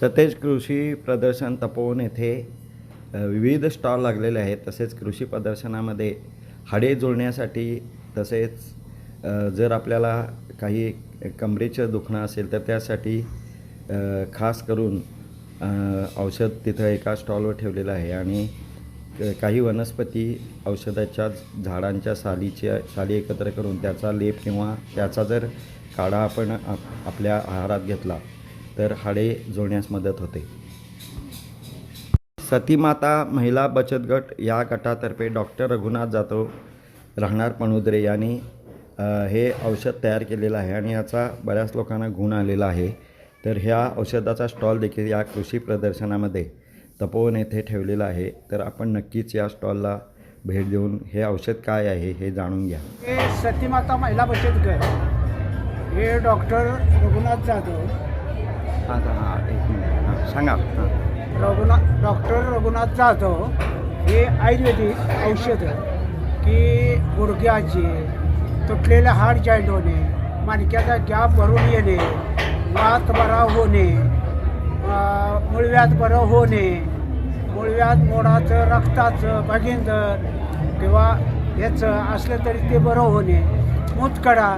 सतेज कृषी प्रदर्शन तपोवन येथे विविध स्टॉल लागलेले आहेत. तसेच कृषी प्रदर्शनामध्ये हाडे जुळण्यासाठी तसेच जर आपल्याला काही कमरेचं दुखणं असेल तर त्यासाठी खास करून औषध तिथं एका स्टॉलवर ठेवलेलं आहे. आणि काही वनस्पती औषधाच्या झाडांच्या सालीच्या साली एकत्र करून त्याचा लेप किंवा त्याचा जर काढा आपण आप आपल्या आहारात घेतला तर हाडे जुळण्यास मदत होते. सतीमाता महिला बचत गट या गटातर्फे डॉक्टर रघुनाथ जाधव राहणार पणुद्रे यांनी हे औषध तयार केलेलं आहे आणि याचा बऱ्याच लोकांना गुण आलेला आहे. तर ह्या औषधाचा स्टॉल देखील या कृषी प्रदर्शनामध्ये तपोवन येथे ठेवलेला आहे. तर आपण नक्कीच या स्टॉलला भेट देऊन हे औषध काय आहे हे जाणून घ्या. हे सतीमाता महिला बचत गट. हे डॉक्टर रघुनाथ जाधव हां हां एक मिनिट हां सांगा हां रघुनाथ डॉक्टर रघुनाथ जाधव हे आयुर्वेदिक औषधं की गुडघ्याचे तुटलेले हाड जॉईंट होणे मणक्याचा गॅप भरून येणे वात बरा होणे मुळव्यात बरं होणे मुळव्यात मोडाचं रक्ताचं भगिंदर किंवा ह्याचं असलं तरी ते बरं होणे मुतकडा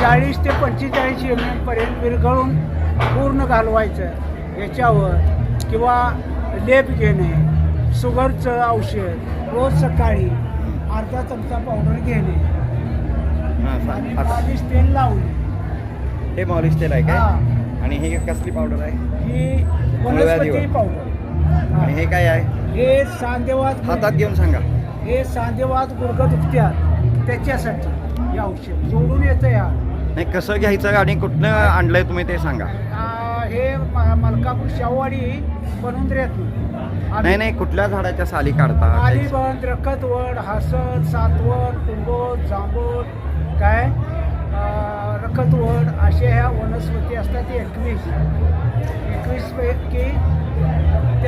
चाळीस ते पंचेचाळीस एम एमपर्यंत विरघळून पूर्ण घालवायचं याच्यावर किंवा लेप घेणे शुगरचं औषध रोज सकाळी अर्धा चमचा पावडर घेणे. हां आणि मालिश तेल लावणे हे मॉलिश तेल आहे काय? हा. आणि ही कसली पावडर आहे? ही मूळव्याधीवर. वनस्पती पावडर. आणि हे काय आहे? हे सांधेवात हातात घेऊन सांगा. हे सांधेवात गुडघं दुखत्यात त्याच्यासाठी हे औषध. जोडून येतं या नाही कसं घ्यायचं आणि कुठनं आणलंय तुम्ही ते सांगा. आ, हे म- मलकापूर शाहूवाडी बनवून नाही. नाही कुठल्या झाडाच्या साली काढता? आलीबंद रखतवड हासड सातवड कुंभोद जांभूळ काय? रखतवड अशा ह्या वनस्पती असतात एकवीस. एकवीस पैकी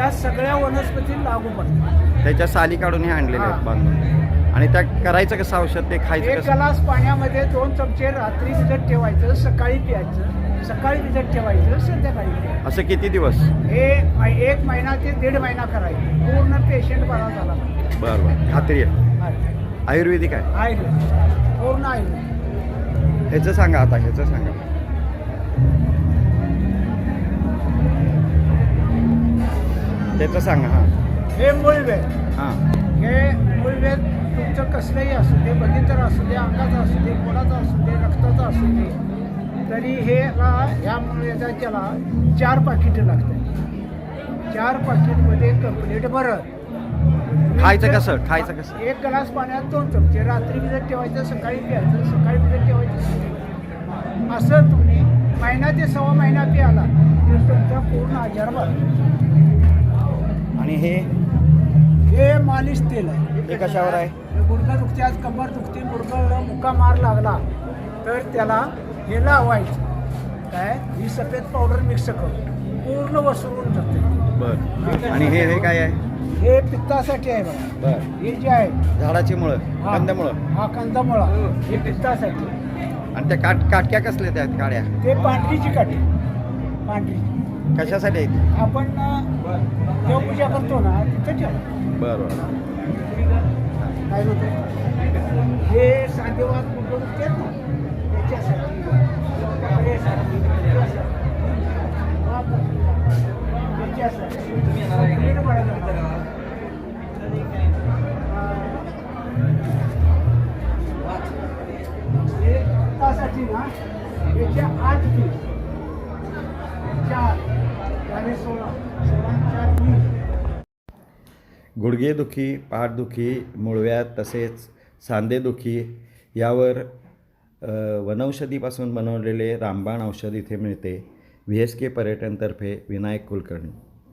त्या सगळ्या वनस्पती लागू पडतात. त्याच्या साली काढून हे आणलेले आहेत. बांधून. आणि त्या करायचं कसं औषध ते खायचं एक कसं? ग्लास पाण्यामध्ये दोन चमचे रात्री भिजत ठेवायचं सकाळी प्यायचं. सकाळी भिजत ठेवायचं संध्याकाळी प्यायचं. असं किती दिवस? हे मै- एक महिना ते दीड महिना करायचं. पूर्ण पेशंट बरा झाला. पाहिजे. बरं बरं. खात्री आहे. आहे. आयुर्वेदिक आहे? आयुर्वेद पूर्ण आयुर्वेद ह्याचं सांगा आता ह्याचं सांगा. त्याचं सांगा हां. हे मूळवेद हां. हे मूळवेद तुमचं कसलंही असू दे बगीतर असू दे अंगाचं असू दे पोटाचं असू दे रक्ताचं असू दे तरी हे ह्या मूळवेदाच्याला चार पाकिटं लागतात. चार पाकिटमध्ये कंप्लीट भरत. खायचं कसं? खायचं कसं? एक ग्लास पाण्यात दोन चमचे रात्री भिजत ठेवायचं सकाळी प्यायचं सकाळी भिजत ठेवायचं असं तुम्ही महिना ते सव्वा महिना प्याला तर तुमचा पूर्ण आजार बरा आणि हे हे मालिश तेल आहे. हे कशावर आहे? गुडघा दुखते आज कंबर दुखते गुडघा मुका मार लागला तर त्याला हे लावायचं. काय? ही सफेद पावडर मिक्स करून पूर्ण वसरून जाते. बरं. आणि हे हे काय आहे? हे पित्तासाठी आहे बघा. बरं. हे जे आहे. झाडाची मुळं हा. कंदमुळं. हा कंदमुळा. हे पित्तासाठी. आणि त्या काट काटक्या कसल्या त्या काड्या? ते पांढरीची काठी. पांढरी कशासाठी? आहेत आपण देवपूजा करतो ना तिथं ठेव. बरं काय म्हणतो? हे सांधेवाद कुठं दुखतात ना त्याच्यासाठी. त्याच्यासाठी. त्याच्यासाठी त्यासाठी ना याच्या आठ गुडघेदुखी पाठदुखी मुळव्यात तसेच सांधेदुखी यावर वनौषधीपासून बनवलेले रामबाण औषध इथे मिळते. व्ही एस के पर्यटनतर्फे विनायक कुलकर्णी.